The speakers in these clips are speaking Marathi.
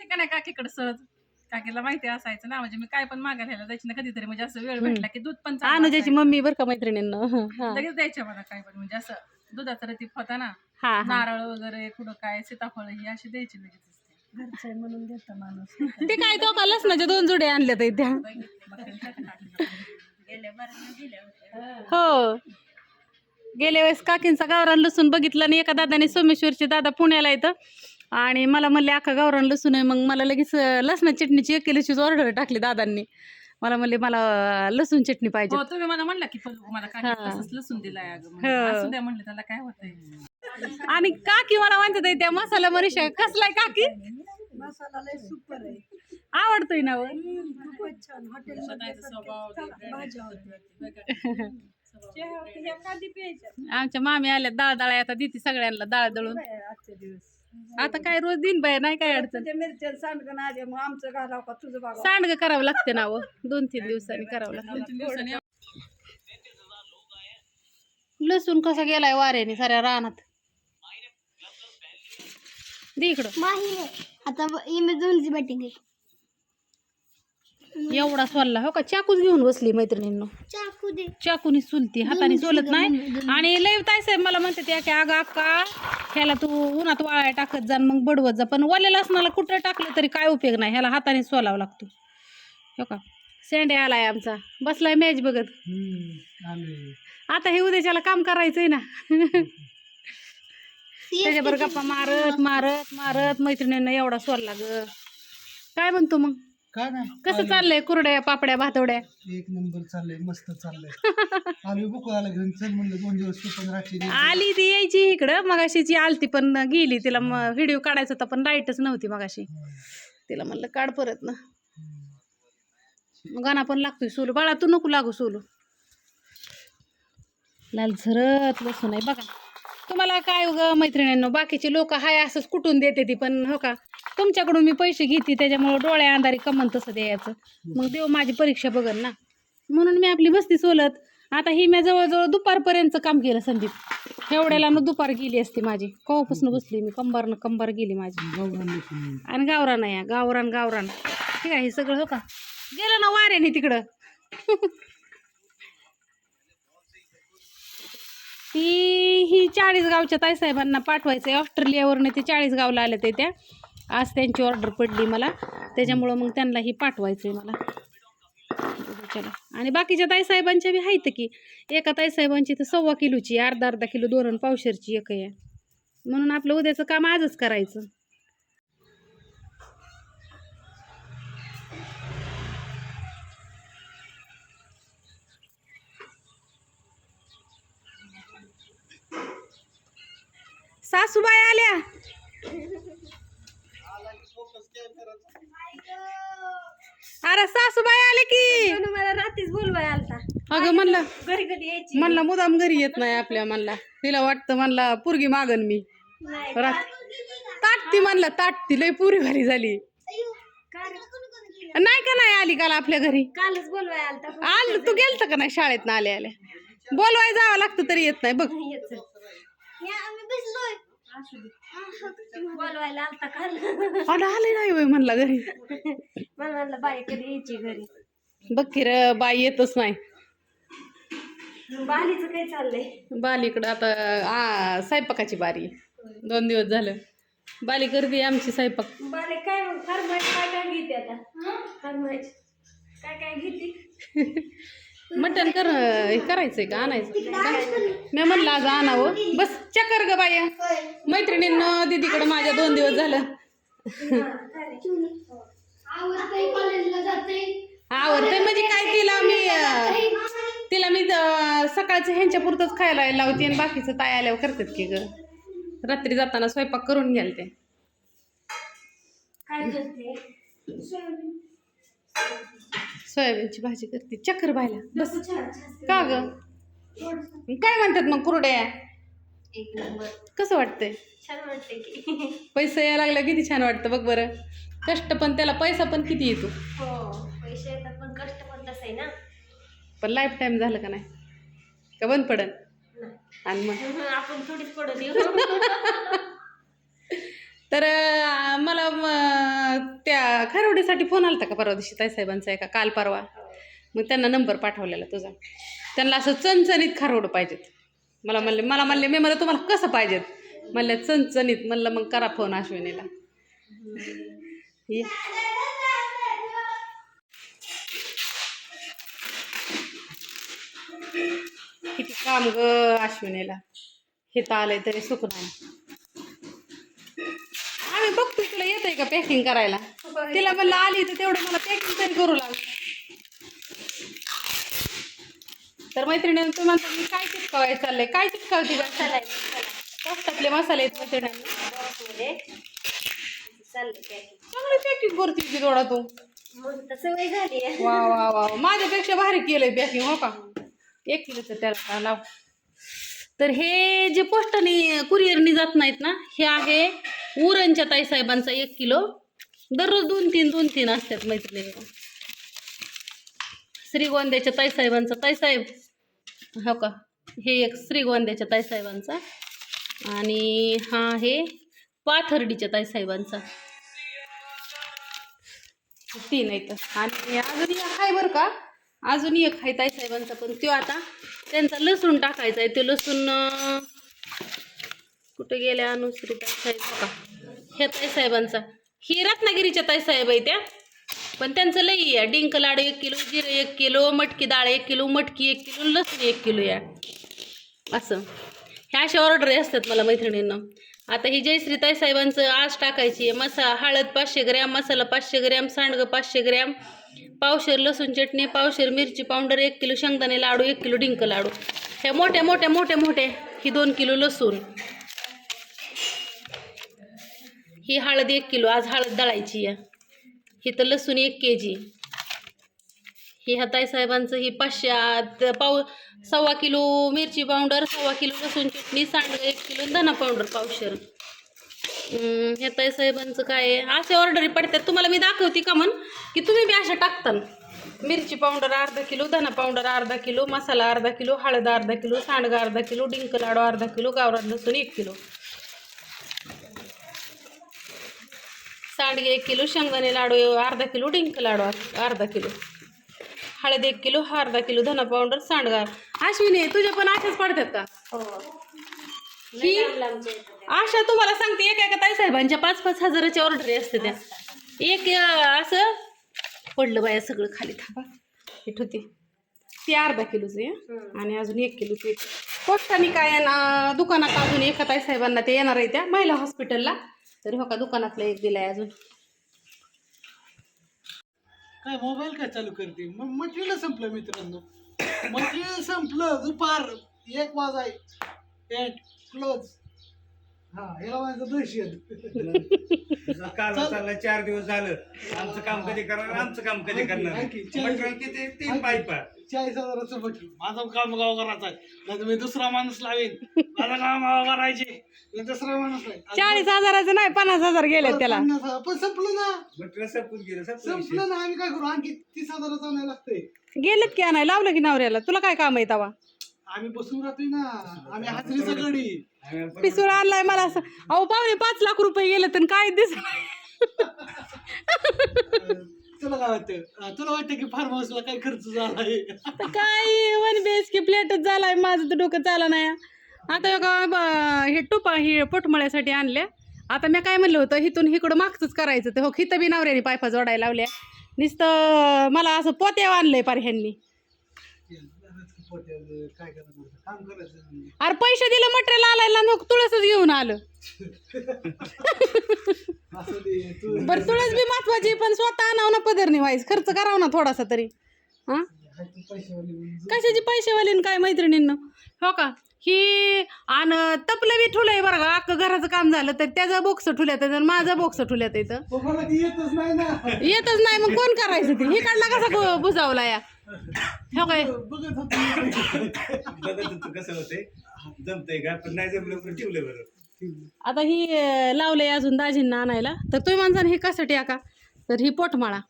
ते का नाही काकीकडे सहज? काकीला माहिती असायचं ना म्हणजे मी काय पण मागायला जायची ना कधीतरी म्हणजे असं वेळ भेटला की दूध पण चांगलं अनुजाची असायचं. मम्मी बरं का मैत्रिणींना? लगेच द्यायच्या मला काय पण म्हणजे असं दुधाचा रतीप होता ना हा हा. नारळ वगैरे कुठं काय सीताफळ ही अशी द्यायची लगेच घरचं म्हणून देतो माणूस. ते काय तो का लसणाच्या दोन जुडे आणल्या तर त्या गेल्या होत्या हो. गेल्या वेळेस काकींचा गावरान लसूण बघितलं आणि एका दादाने सोमेश्वरचे दादा पुण्याला येतं आणि मला म्हणले अख्खा गावरान लसूण आहे. मग मला लगेच लसणा चटणीची एक किलोचीच ऑर्डर टाकली दादांनी. मला म्हणले मला लसूण चटणी पाहिजे. हो तुम्ही मला म्हणला की पल्लू मला काय हा. तसंच लसूण दिलाय अगं. म्हणलं. हो. असू द्या म्हणलं त्याला काय होतंय? आणि काकी मला म्हणतात त्या मसाला मरीशा कसलाय काकी? मसाला लय सुपर आहे. आवडतोय ना व? खूपच छान. हॉटेल स्वतःचा स्वभाव भाज्या होत्या. आमच्या मामी आल्या डाळ डाळ आता देते सगळ्यांना डाळ दळून. आजचे दिवस. आता काय रोज दिन बाय नाही काय अडचण. ते मिरच्या सांडगं आले मग आमचं घालाव का तुझं बघा सांडग करावं लागते ना व दोन तीन दिवसांनी करावं लागतं. लसूण कसा गेलाय वाऱ्याने साऱ्या रानात? दे इकडं. आता इमेझॉनची बॅटिंग आहे एवढा सोलला. हो का? चाकूच घेऊन बसली मैत्रिणींनो. चाकू दे. चाकूनी सुलती हाताने सोलत नाही. आणि लय ताई साहेब मला म्हणते त्या की अगं अक्का ह्याला तू उन्हात वाळाय टाकत जा मग बडवत जा. पण वलेला असणाला कुठं टाकलं तरी काय उपयोग नाही. ह्याला हाताने सोलावं लागतो. हो का? सेंडे आलाय आमचा. बसलाय मॅच बघत. आता हे उद्याच्याला काम करायचंय ना. त्याच्यावर गप्पा मारत मारत मारत मैत्रिणींना एवढा सोडला ग. काय म्हणतो मग? काय नाही? कसं चाललंय कुरड्या पापड्या भातवड्या? एक नंबर चाललंय मस्त चाललंय. घेऊन चल म्हणलं दोन दिवस तू पण. आली ती यायची इकडं मगाशीची आलती पण गेली तिला व्हिडिओ काढायचा होता पण लाईटच नव्हती मगाशी. तिला म्हणलं काढ परत ना. मग गाणा पण लागतोय सोलू. बाळा तू नको लागू सोलू. लाल झरत लसूण आहे बघा. तुम्हाला काय ग मैत्रिणींनो बाकीचे लोक हाय असंच कुठून देते ती पण हो का? तुमच्याकडून मी पैसे घेते त्याच्यामुळं डोळ्या अंधारी कमन तसं द्यायचं. मग देव माझी परीक्षा बघन ना. म्हणून मी आपली बसती सोलत. आता ही मी जवळजवळ दुपारपर्यंतचं काम केलं संदीप. एवढ्याला मग दुपार गेली असती माझी. कवापासून बसली मी. कंबारनं कंबार गेली माझी. आणि गावरान या. गावरान गावरान. ठीक आहे हे सगळं हो का? गेलं ना वाऱ्याने तिकडं. ती ही चाळीस गावच्या ताईसाहेबांना पाठवायचं आहे ऑस्ट्रेलियावरनं ते चाळीस गावला आले ते त्या. आज त्यांची ऑर्डर पडली मला. त्याच्यामुळं मग त्यांनाही पाठवायचं आहे मला. चला. आणि बाकीच्या ताईसाहेबांच्या बी आहेत की. एका ताईसाहेबांची तर सव्वा किलोची अर्धा अर्धा किलो दोन पावशेरची एक आहे. म्हणून आपलं उद्याचं काम आजच करायचं. सासूबाई आल्या. अरे सासूबाई आले की. मला रात्रीच बोलवाय आलता. अगं म्हणलं घरी कधी यायची? म्हणला मुदाम घरी येत नाही आपल्या म्हणला. तिला वाटतं म्हणला पुरगी मागन मी. रात ताटती म्हणलं ताटती. लय पुरी भारी झाली. नाही का नाही आली काल आपल्या घरी? कालच बोलवाय आलता. आल तू गेलत का नाही शाळेत ना आल्या आल्या? बोलवाय जावं लागतं तरी येत नाही बघ. आम्ही बसलोय. बोलवायला आलता काल. अन आले नाही होय म्हणला घरी. मला म्हणलं बाई कधी यायची घरी? बघ की र बाई येतच नाही. बालीचं काय चाललंय? बालीकडं आता आ स्वयंपाकाची बारी. दोन दिवस झालं. बाली करते आमची स्वयंपाक. बाले काय मग? काय काय घेते आता? फरमाईश काय काय घेते? मटण कर हे करायचंय का आणायचं? मी म्हणलं आज आणावं हो. बस चक्कर ग बाया. मैत्रिणींना दीदीकडं माझ्या दोन दिवस झालं. आवडतंय म्हणजे काय तिला मी तिला मी सकाळचं ह्यांच्या पुरतंच खायला लावते आणि बाकीचं ताय आल्यावर करतात की ग. रात्री जाताना स्वयंपाक करून घ्याल ते काय सोयाबीनची भाजी करते. चक्कर बायला. बस. का ग? काय म्हणतात मग कुरड्या? कसं वाटतंय? पैसा यायला लागला किती छान वाटतं बघ बरं. कष्ट पण त्याला पैसा पण किती येतो. हो पैसे येतात पण कष्ट पण तसं आहे ना. पण लाईफ टाईम झालं का नाही? का बंद पडन. आणि मग? आपण थोडीच येऊ. तर मला त्या खारवडीसाठी फोन आला होता का परवा दिवशी ताईसाहेबांचा एका काल परवा? मग त्यांना नंबर पाठवलेला तुझा. त्यांना असं चणचणीत खारवड पाहिजेत. मला म्हणले मला म्हणले मी म्हणलं तुम्हाला कसं पाहिजेत? म्हणलं चणचणीत. म्हणलं मग करा फोन अश्विनीला. किती काम ग अश्विनीला. हे तर आलंय तरी सुख नाही. बघतो तुला येत आहे का पॅकिंग करायला? तिला म्हणलं आली तर तेवढं मला पॅकिंग तरी करू लाग तर मैत्रिणी तुम्ही म्हणता मी काय चिटकावाय चाललंय? काय चिटकावती मसाला कष्टातले मसाले आहेत मैत्रिणी. पॅकिंग चांगली पॅकिंग करते ती थोडा तू. सवय झाली वा वा वा. माझ्यापेक्षा भारी केलंय पॅकिंग हो का? एक किलोचं त्याला लाव? तर हे जे पोस्टाने कुरिअरनी जात नाहीत ना हे आहे उरणच्या ताईसाहेबांचा एक किलो दररोज दोन तीन दोन तीन असतात मैत्रिणी. श्रीगोंद्याच्या ताईसाहेबांचा ताईसाहेब हो का? हे एक श्रीगोंद्याच्या ताईसाहेबांचा आणि हा आहे पाथर्डीच्या ताईसाहेबांचा तीन आहेत. आणि अजून एक आहे बरं का? अजून एक आहे ताईसाहेबांचा पण तो आता त्यांचा लसूण टाकायचा आहे. तो लसूण कुठे गेल्या? अनुश्री ताईसाहेब का ह्या ताईसाहेबांचा. ही रत्नागिरीच्या ताईसाहेब आहे त्या. पण त्यांचं लई आहे. डिंक लाडू एक किलो जिरं एक किलो मटकी डाळ एक किलो मटकी एक किलो लसूण एक किलो या. असं. ह्या अशा ऑर्डर असतात मला मैत्रिणींना. आता ही जयश्री ताईसाहेबांचं आज टाकायची आहे. मसा हळद पाचशे ग्रॅम मसाला पाचशे ग्रॅम सांडगं पाचशे ग्रॅम पावशेर लसूण चटणी पावशेर मिरची पावडर एक किलो शेंगदाणे लाडू एक किलो डिंक लाडू. ह्या मोठ्या मोठ्या मोठ्या मोठ्या ही दोन किलो लसूण. ही हळद एक किलो आज हळद दळायची आहे. ही तर लसूण एक के जी ही ह्या ताईसाहेबांचं ही पाचशे पाव सव्वा किलो मिरची पावडर सव्वा किलो लसूण चटणी सांडगं एक किलो धना पावडर पावशर. हम्म, साहेबांचं काय आहे? असे ऑर्डरी पडतात. तुम्हाला मी दाखवते का म्हण? की तुम्ही बी अशा टाकता मिरची पावडर अर्धा किलो धना पावडर अर्धा किलो मसाला अर्धा किलो हळद अर्धा किलो सांडगा अर्धा किलो डिंक लाडू अर्धा किलो गावरान लसूण एक किलो. सांडगे एक किलो शेंगदाणे लाडू अर्धा किलो डिंक लाडू अर्धा किलो. हळद एक किलो अर्धा किलो धना पावडर सांडगा अश्विनी तुझ्या पण अशाच पडतात का? हो. ही. आशा तुम्हाला सांगते एका एका ताईसाहेबांच्या पाच पाच हजाराच्या ऑर्डर असते त्या. एक असं पडलं बाया सगळं खाली थांबा. हे होते ते अर्धा किलोचं आणि अजून एक किलोचं पोस्टाने काय दुकानात अजून एका ताईसाहेबांना ते येणार आहे त्या महिला हॉस्पिटलला तरी हो का दुकानातला एक दिलाय अजून. काय मोबाईल काय चालू करते? मग मटेरियल संपलं मित्रांनो. मटेरियल संपलं. दुपार एक वाजाय पॅन्ट क्लोज हा याला माझं दहशत काल चालला चार दिवस झालं. आमचं काम कधी करणार? आमचं काम कधी करणार? मटेरियल किती? तीन पाईप चाळीस हजाराचं मटेरियल माझं काम गाव करायचं आहे. नाही मी दुसरा माणूस लावेन. माझं काम गाव करायचे. मी दुसरा माणूस. चाळीस हजाराचं नाही पन्नास हजार गेले त्याला. हजार. पण संपलं ना. संपून गेलं संपलं ना. आम्ही काय करू? आणखी तीस हजाराचं आणायला लागतंय. गेलेत की नाही लावलं की नवऱ्याला? तुला काय काम आहे तवा? आम्ही बसून राहतोय ना. आम्ही आम्ही परत पिसूळ आणलाय मला असं. अहो पावणे पाच लाख रुपये गेले तर काय दिस तुला काय वाटतं? तुला वाटतं की फार्म हाऊसला काय खर्च झाला आहे काय वन बी एच के फ्लॅटच झालाय माझं तर डोकं चाला नाही. आता ब- हे टोपा हे पोटमळ्यासाठी आणल्या आता मी काय म्हणलं होतं हिथून इकडं मागचंच करायचं. ते हो हिथं बी नवऱ्याने पायफा जोडायला लावल्या. नुसतं मला असं पोत्या आणलंय पार ह्यांनी. पोट्याचं काय करायचं काम करायचं म्हणजे. अरे पैसे दिलं मटेरियल आलायला मग तुळसच घेऊन आलं. असं ते तू बरं तुळस बी महत्वाची पण स्वतः आणावं ना पदरनी व्हायचं खर्च करावं ना थोडासा तरी. हां? पैशावाली म्हणजे. कशाची पैसेवाली न काय मैत्रिणींना? हो का? ही आणि तपलं बी ठुलंय बरं का अख्खं घराचं काम झालं तर त्याचं बोक्स ठुल्यात आणि माझं बोक्स ठुल्यात इथं पप्पाला ती येतच नाही ना. येतच नाही मग कोण करायचं ते? हे काढला कसा बुजावला या? हो काय बघत होतो बघत होतो कसं होतंय जमतंय का पण नाही जमलं पण ठेवलं बरं आता ही लावलंय अजून दाजींना आणायला. तर तुम्ही माणसाने हे कशासाठी आका? तर ही पोटमाळा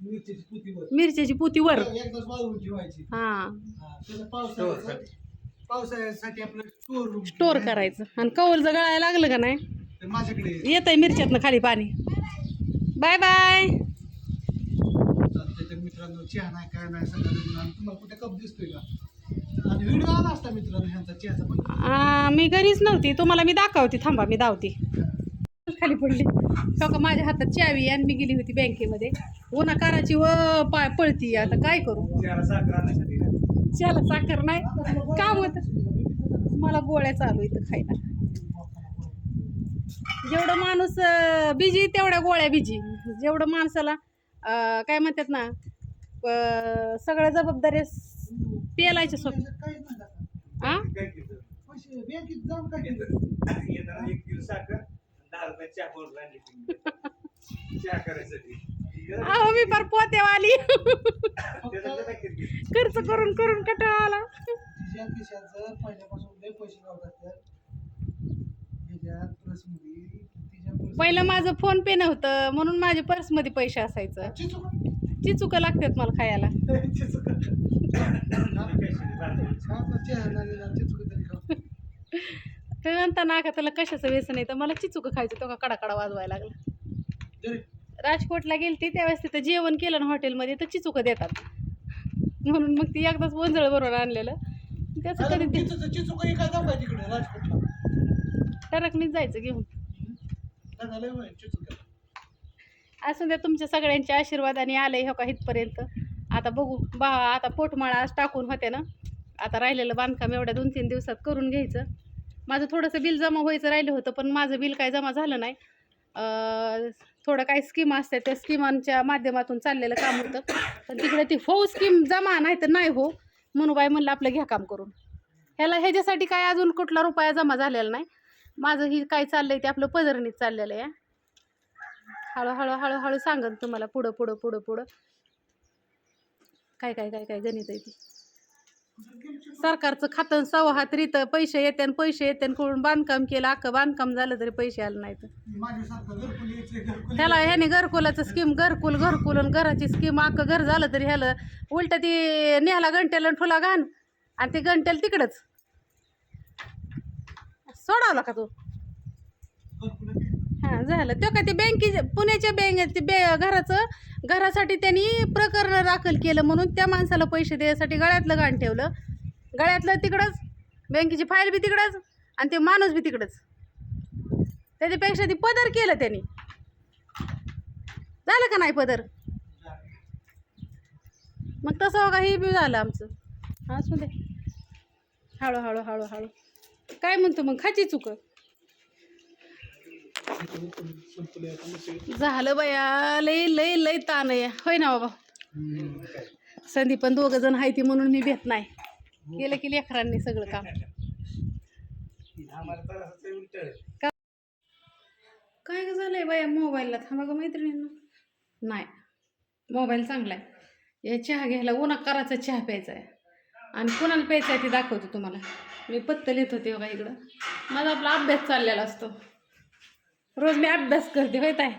मिरचीची पुतीवर मिरच्याची पुती वर. हा पावसाळ्यासाठी आपलं स्टोर करायचं. आणि कौल जर गळायला लागलं का नाही? माझ्याकडे येत आहे मिरच्यातनं खाली पाणी. Bye bye. मित्रांनो चहा नाही काय नाही सगळं तुम्हाला कुठे कप दिसतोय का? आणि व्हिडिओ आला असता मित्रांनो ह्यांचा चहाचा पण. आ, मी घरीच नव्हती. तुम्हाला मी दाखवते. थांबा मी दावते खाली पडली. हो का माझ्या हातात चावी आणि मी गेली होती बँकेमध्ये. उन्हा काराची व पाय पळती. आता काय करू? साखर आणण्यासाठी ना चला साखर नाही. काम होत? मला गोळ्या चालू इथं खायला. जेवढं माणूस बिजी तेवढ्या गोळ्या बिजी जेवढं माणसाला अं, काय म्हणतात ना सगळ्या जबाबदाऱ्या पेलायच्या सोप चहा करायसाठी. अहो मी फार पोतेवाली? खर्च करून करून कटाळा आला. पहिलं माझं फोन पे नव्हतं म्हणून माझ्या पर्समध्ये पैसे असायचं. चिचूक. लागतात मला खायला. तर. ते म्हणता ना का त्याला कशाचं व्यसन तर मला चिचुक खायचं तो का कडा कडा वाजवायला लागला. राजकोटला गेलती त्यावेळेस तिथं जेवण केलं ना हॉटेलमध्ये तर चिचुक देतात. म्हणून मग ती एकदाच वंजळ बरोबर आणलेलं. त्याचं कधी तिकडे राजकोटला. टरकनीच जायचं घेऊन त्यांना लय माहिती चिचूक आहे. असं द्या तुमच्या सगळ्यांच्या आशीर्वादाने आले हो का इथपर्यंत. आता बघू बा आता पोटमाळा आज टाकून होते ना. आता राहिलेलं बांधकाम एवढ्या दोन तीन दिवसात करून घ्यायचं. माझं थोडंसं बिल जमा व्हायचं राहिलं होतं पण माझं बिल काय जमा झालं नाही. थोडं काही स्कीम असतात त्या स्कीमांच्या माध्यमातून चाललेलं काम होतं. पण तिकडे ती हो स्कीम जमा नाही तर नाही हो म्हणून बाई म्हणलं आपलं घ्या काम करून. ह्याला ह्याच्यासाठी काय अजून कुठला रुपया जमा झालेला नाही. माझं ही काय चाललं आहे ते आपलं पदरणीत चाललेलं आहे. हळूहळू हळूहळू सांगन तुम्हाला पुढं पुढं पुढं पुढं. काय काय काय काय गणित आहे ती. सरकारचं खातं सव्वा हात रीत पैसे येते आणि पैसे येते कुठून बांधकाम केलं अख्खं बांधकाम झालं तरी पैसे आले नाहीत. ह्याला त्याला ह्याने घरकुलाचं स्कीम घरकुल घरकुल आणि घराची स्कीम अख्खं घर झालं तरी ह्याला उलट ती न्याला गंटेला आणि ठुला घाण. आणि ते गंटेल तिकडंच. सोडावला का तू. हां झालं. तो का ते बँकेच्या पुण्याच्या बँक ते बे घराचं घरासाठी त्यांनी प्रकरण दाखल केलं म्हणून त्या माणसाला पैसे द्यायसाठी गळ्यातलं गाण ठेवलं. गळ्यातलं तिकडंच बँकेची फाईल बी तिकडंच आणि ते माणूस बी तिकडंच. त्याच्यापेक्षा ती पदर केलं त्यांनी. झालं का नाही पदर? मग तसं हो हे बी झालं आमचं. असू दे. हळूहळू हळू हळू काय म्हणतो मग? खाची चुकं. झालं बया लय लय लय ताण आहे. होय ना बाबा? संधी पण दोघं जण आहे ती म्हणून मी भेट नाही. केलं की लेकरांनी सगळं काम. आहे. काय ग झालंय बाया मोबाईलला? थांबा ग मैत्रिणींना. नाही मोबाईल चांगला आहे या चहा घ्यायला उन्हाकाराचा चहा प्यायचा आहे. आणि कोणाला प्यायचा आहे ते दाखवतो तुम्हाला. मी पत्त लिहित होते बघा इकडं. माझा आपला अभ्यास चाललेला असतो. रोज मी अभ्यास करते होय ताय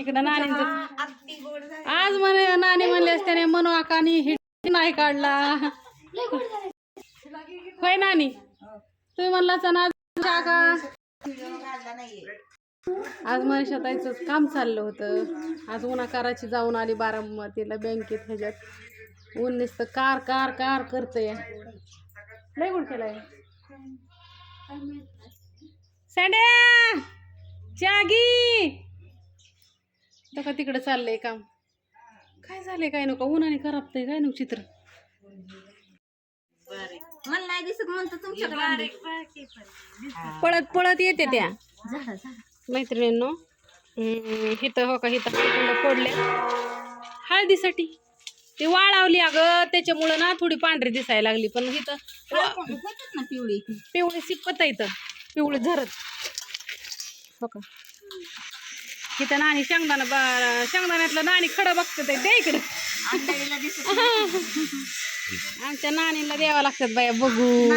इकडं नाणींचं आज म्हणे नाणी म्हणले त्याने मनो आकानी हे नाही काढला. होय नानी तुम्ही म्हणला ना चहा का आज मनीषा ताईचं काम चाललं होतं. आज उन्हाकाराची जाऊन आली बारामतीला बँकेत ह्याच्यात. ऊन नुसतं कार कार कार करतंय. लय गुड केलाय. सँड्या! चागी तो का तिकडं चाललंय काम? काय झालंय काय नको? उन्हाने खराबतंय काय नको चित्र? मला नाही दिसत म्हणतो तुमच्याकडे पळत पळत येते त्या. मैत्रिणींनो हिथं हो का हिथं फोडले हळदीसाठी. ते वाळवली अगं त्याच्यामुळं ना थोडी पांढरी दिसायला लागली पण हिथं पिवळी. पिवळी सिपत इथं. पिवळी झरत. हो का? इथं नाणी शेंगदाणा बा शेंगदाण्यातलं नाणी खडं बघतं ते इकडं. आमच्या नाणीला द्यावं लागतात बाया बघून.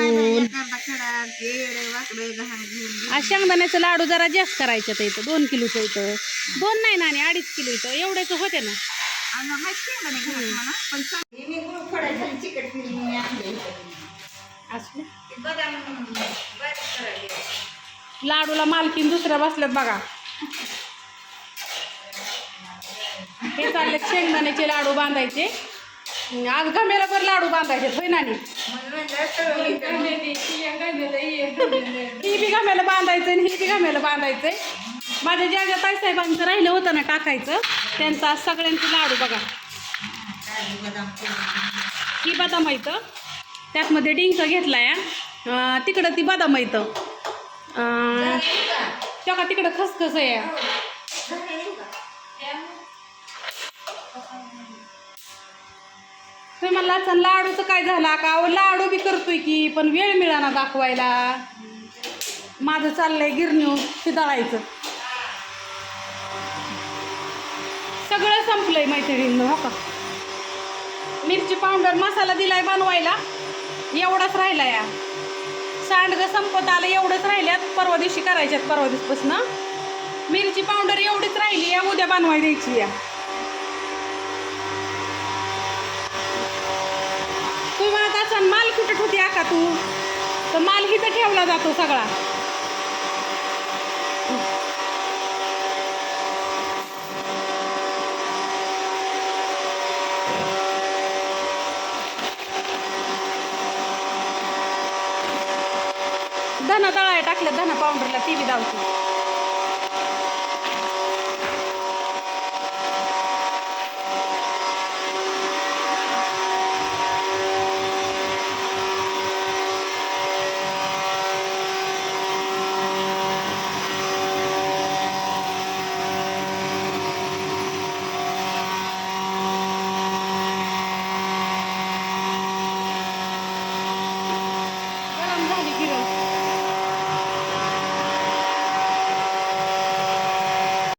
आज शेंगदाण्याचं लाडू जरा जास्त करायचं तर इथं दोन किलोचं इथं. दोन नाही नाणी अडीच किलो इथं. एवढ्याच होते ना. असले लाडूला मालकीन दुसऱ्या बसल्यात बघा. हे चालले शेंगदाण्याचे लाडू बांधायचे. आज गमेला पण लाडू बांधायचे होय नानी ही बी गम्याला बांधायचं आणि ही बी गमेला बांधायचंय माझ्या ज्या ज्या ताईसाहेबांचं राहिलं होतं ना टाकायचं त्यांचं आज सगळ्यांचे लाडू बघा. ही बदाम इथं त्यातमध्ये डिंक घेतलाय. अं, तिकडं ती बदाम इथं अं, तिकडं खसखस आहे. तुम्ही म्हणला असं लाडूचं काय झाला का अहो लाडू बी करतोय की पण वेळ मिळाना दाखवायला. माझं चाललंय गिरणीवर शिदळायचं. सगळं संपलंय मैत्रिणींनो हो का? मिरची पावडर मसाला दिलाय बनवायला. एवढाच राहिला या सांडगं संपत आलं एवढंच राहिल्यात. परवा दिवशी करायच्यात परवा दिवसपासून. मिरची पावडर एवढीच राहिली या उद्या बनवाय द्यायची या. तू म्हणत असाल माल कुठे ठेवते का तू? तर माल इथं ठेवला जातो सगळा. धना दळाय टाकलं धना पावडरला टी व्ही धावतो